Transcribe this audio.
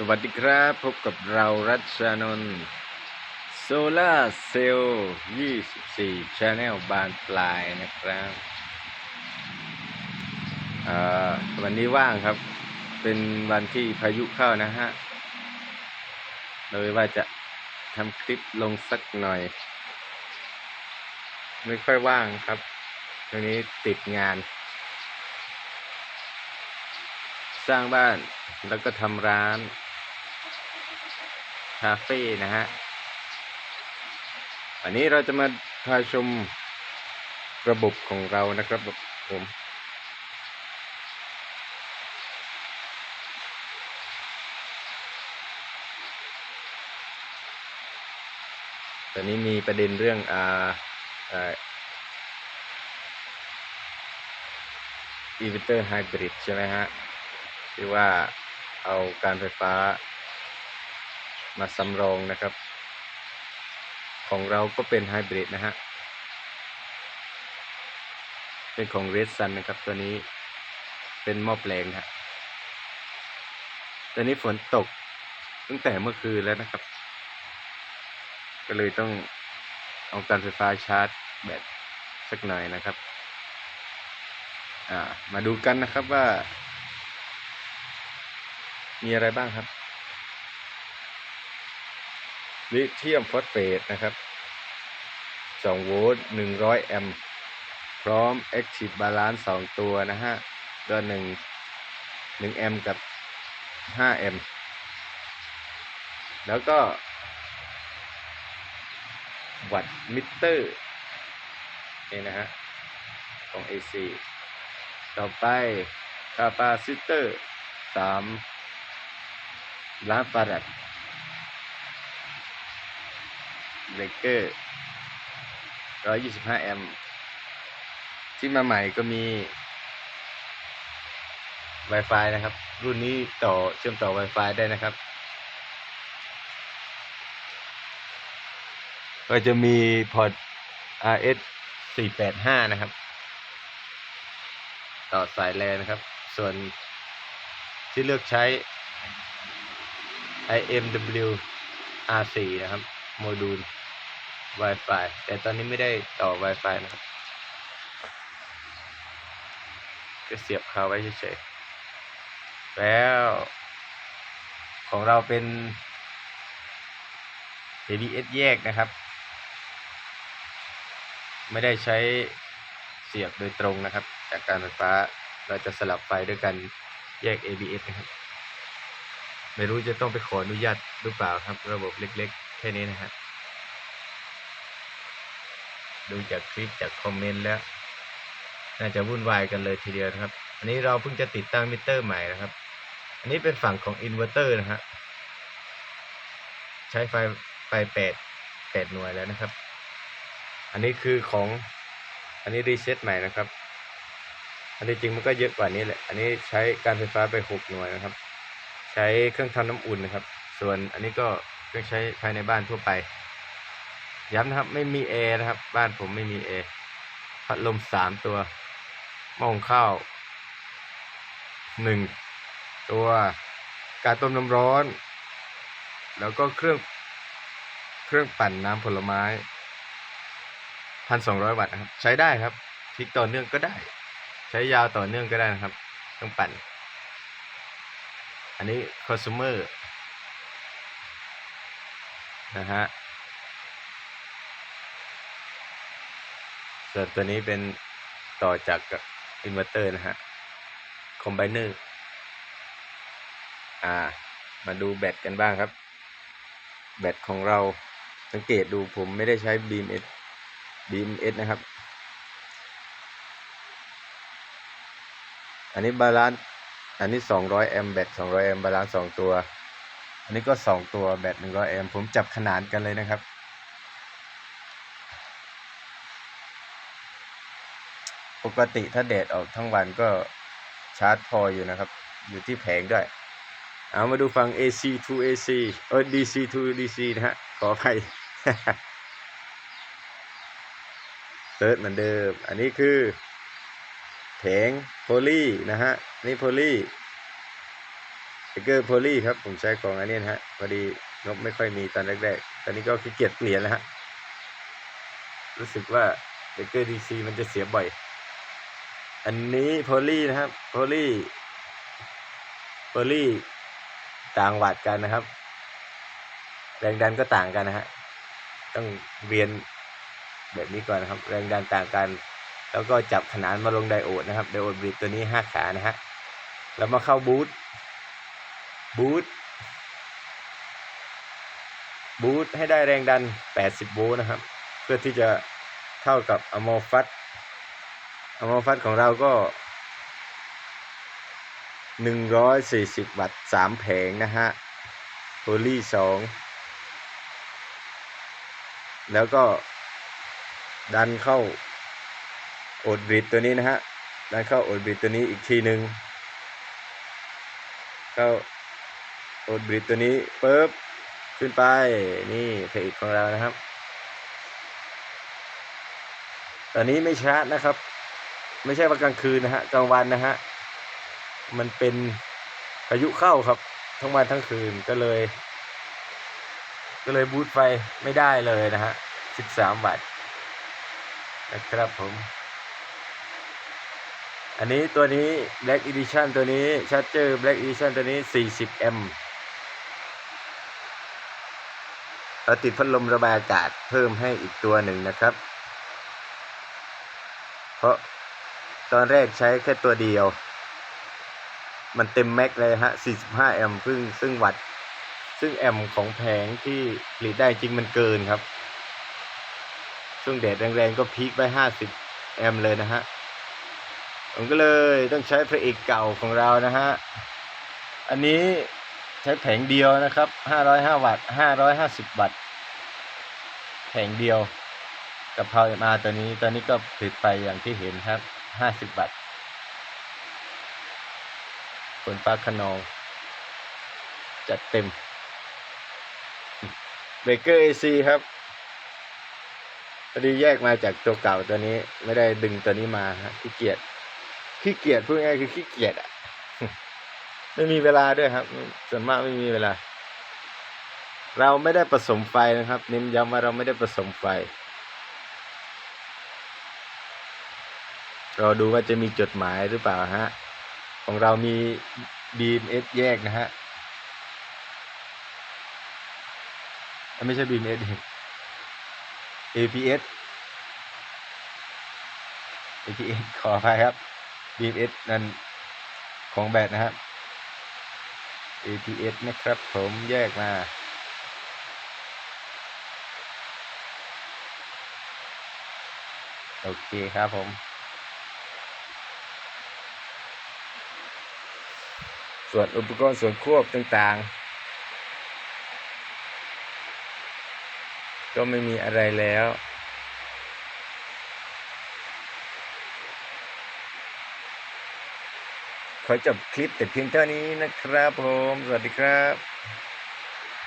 สวัสดีครับ พบกับเรารัชนนท์โซลาเซลล์24 Channel บานปลายนะครับวันนี้ว่างครับ เป็นวันที่พายุเข้านะฮะเลยว่าจะทำคลิปลงสักหน่อย ไม่ค่อยว่างครับวันนี้ติดงาน สร้างบ้านแล้วก็ทำร้าน คาเฟ่นะฮะวันนี้เราจะมาพาชมระบบของเรานะครับผมตอนนี้มีประเด็นเรื่องอ่าอีเวนเตอร์ไฮบริดใช่ไหมฮะที่ว่าเอาการไฟฟ้า มาสำรองนะครับ ของเราก็เป็นไฮบริดนะฮะ เป็นของ Red Sun นะครับตัวนี้เป็นหม้อแปลงนะฮะตอนนี้ฝนตกตั้งแต่เมื่อคืนแล้วนะครับ ก็เลยต้องเอาการไฟฟ้าชาร์จแบตสักหน่อยนะครับมาดูกันนะครับว่า มีอะไรบ้างครับ ลิเธียมฟอสเฟตนะครับ 2 โวลต์ 100 แอมป์พร้อม Active Balance 2 ตัวนะฮะก็1 1แอมป์กับ 5 แอมป์แล้วก็ วัตต์มิเตอร์นี่นะฮะ ของ AC ต่อไปคาปาซิเตอร์ 3 ล้านฟารัด เบรกเกอร์125 แอมป์ที่มาใหม่ก็มี Wi-Fi นะครับ รุ่นนี้ต่อเชื่อมต่อ Wi-Fi ได้นะครับ ก็จะมีพอร์ต RS 485 นะครับ ต่อสายแลนนะครับ ส่วนที่เลือกใช้ IMW R4 นะครับ โมดูล Wi-Fi แต่ตอนนี้ไม่ได้ต่อ Wi-Fi นะครับก็เสียบคาไว้เฉยๆ แล้ว ของเราเป็น ABS แยกนะครับ ไม่ได้ใช้เสียบโดยตรงนะครับ จากการไฟฟ้าเราจะสลับไฟด้วยกันแยก ABS นะครับ ไม่รู้จะต้องไปขออนุญาตหรือเปล่าครับ ระบบเล็กๆ แค่นี้นะฮะ ดูจากคลิปจากคอมเมนต์แล้ว น่าจะวุ่นวายกันเลยทีเดียวนะครับ อันนี้เราเพิ่งจะติดตั้งมิเตอร์ใหม่นะครับ อันนี้เป็นฝั่งของอินเวอร์เตอร์นะฮะใช้ไฟไฟแปดแปดหน่วยแล้วนะครับ อันนี้คือของอันนี้รีเซ็ตใหม่นะครับ อันที่จริงมันก็เยอะกว่านี้แหละ อันนี้ใช้การไฟฟ้าไปหกหน่วยนะครับ ใช้เครื่องทำน้ำอุ่นนะครับ ส่วนอันนี้ก็เครื่องใช้ภายในบ้านทั่วไป ย้ำนะครับ ไม่มีแอร์นะครับ บ้านผมไม่มีแอร์พัดลมสามตัวหม้องข้าวหนึ่งตัวการต้มน้ำร้อน แล้วก็เครื่องเครื่องปั่นน้ำผลไม้พันสองร้อยวัตต์นะครับ ใช้ได้ครับพลิกต่อเนื่องก็ได้ ใช้ยาวต่อเนื่องก็ได้นะครับเครื่องปั่น อันนี้ consumer นะฮะ ส่วนตัวนี้เป็นต่อจากอินเวอร์เตอร์นะฮะ คอมไบเนอร์ อ่า มาดูแบตกันบ้างครับ แบตของเราสังเกตดูผมไม่ได้ใช้ BMS BMS นะครับ อันนี้บาลานซ์อันนี้ 200 แอมแบต 200 แอมบาลานซ์2ตัว อันนี้ก็ 2 ตัวแบต 100 แอม ผมจับขนานกันเลยนะครับ ปกติถ้าแดดออกทั้งวันก็ชาร์จพออยู่นะครับ อยู่ที่แผงด้วย เอามาดูฟัง AC to AC เออ DC to DC นะฮะ ขออภัยเซิร์ชเหมือนเดิม อันนี้คือแผงโพลีนะฮะ นี่โพลีเกอร์โพลีครับ ผมใช้ของอันนี้นะฮะ พอดีนกไม่ค่อยมีตอนแรกๆ ตอนนี้ก็ขี้เกียจเปลี่ยนแล้วฮะ รู้สึกว่าเบเกอร์ดีซีมันจะเสียบ่อย อันนี้โพลี่นะครับโพลี่โพลี่ต่างวัดกันนะครับ แรงดันก็ต่างกันนะฮะต้องเรียนแบบนี้ก่อนนะครับ แรงดันต่างกัน แล้วก็จับขนานมาลงไดโอดนะครับไดโอดบริดตัวนี้ห้าขานะฮะแล้วมาเข้าบูทบูทบูทให้ได้แรงดัน 80 โวลต์นะครับ เพื่อที่จะเท่ากับอโมฟัต อโมฟัตของเราก็140วัตต์3แผงนะฮะโพลี2แล้วก็ดันเข้าโอดบริดตัวนี้นะฮะ ดันเข้าโอดบริดตัวนี้อีกทีหนึ่งเข้าโอดบริดตัวนี้ปุ๊บขึ้นไปนี่เพจของเรานะครับ ตอนนี้ไม่ชาร์จนะครับ ไม่ใช่ว่ากลางคืนนะฮะกลางวันนะฮะมันเป็นพายุเข้าครับ ทั้งวันทั้งคืนก็เลย ก็เลยบูตไฟไม่ได้เลยนะฮะ13วัตต์นะครับผม อันนี้ตัวนี้ Black Edition ตัวนี้ Charger Black Edition ตัวนี้ 40 m เราติดพัดลมระบายอากาศเพิ่มให้อีกตัวหนึ่งนะครับ เพราะ ตอนแรกใช้แค่ตัวเดียว มันเต็มแม็กเลยฮะ 45 แอมป์ซึ่งซึ่งวัตต์ซึ่งแอมป์ของแผงที่ผลิตได้จริงมันเกินครับ ช่วงแดดแรงๆก็พีคไป 50 แอมป์เลยนะฮะ ผมก็เลยต้องใช้พระเอกเก่าของเรานะฮะ อันนี้ใช้แผงเดียวนะครับ 505 วัตต์ 550 วัตต์ แผงเดียวกับพาวมาตัวนี้ตอนนี้ก็ผลิตไปอย่างที่เห็นครับ 50วัตต์ฝนฟ้าขนอง จัดเต็ม เบเกอร์เอซีครับพอดีแยกมาจากตัวเก่าตัวนี้ ไม่ได้ดึงตัวนี้มาฮะขี้เกียจขี้เกียจพูดง่ายคือขี้เกียจอะไม่มีเวลาด้วยครับ ส่วนมากไม่มีเวลา เราไม่ได้ผสมไฟนะครับ เน้นย้ำว่าเราไม่ได้ผสมไฟ รอดูว่าจะมีจดหมายหรือเปล่าฮะ ของเรามี BMS แยกนะฮะ ไม่ใช่ BMS APS APS ขออภัยครับ BMS นั่นของแบตนะครับ APS นะครับผมแยกมาโอเคครับผม ส่วนอุปกรณ์ส่วนควบต่างๆ ก็ไม่มีอะไรแล้ว ขอจบคลิปแต่เพียงเท่านี้นะครับผม สวัสดีครับ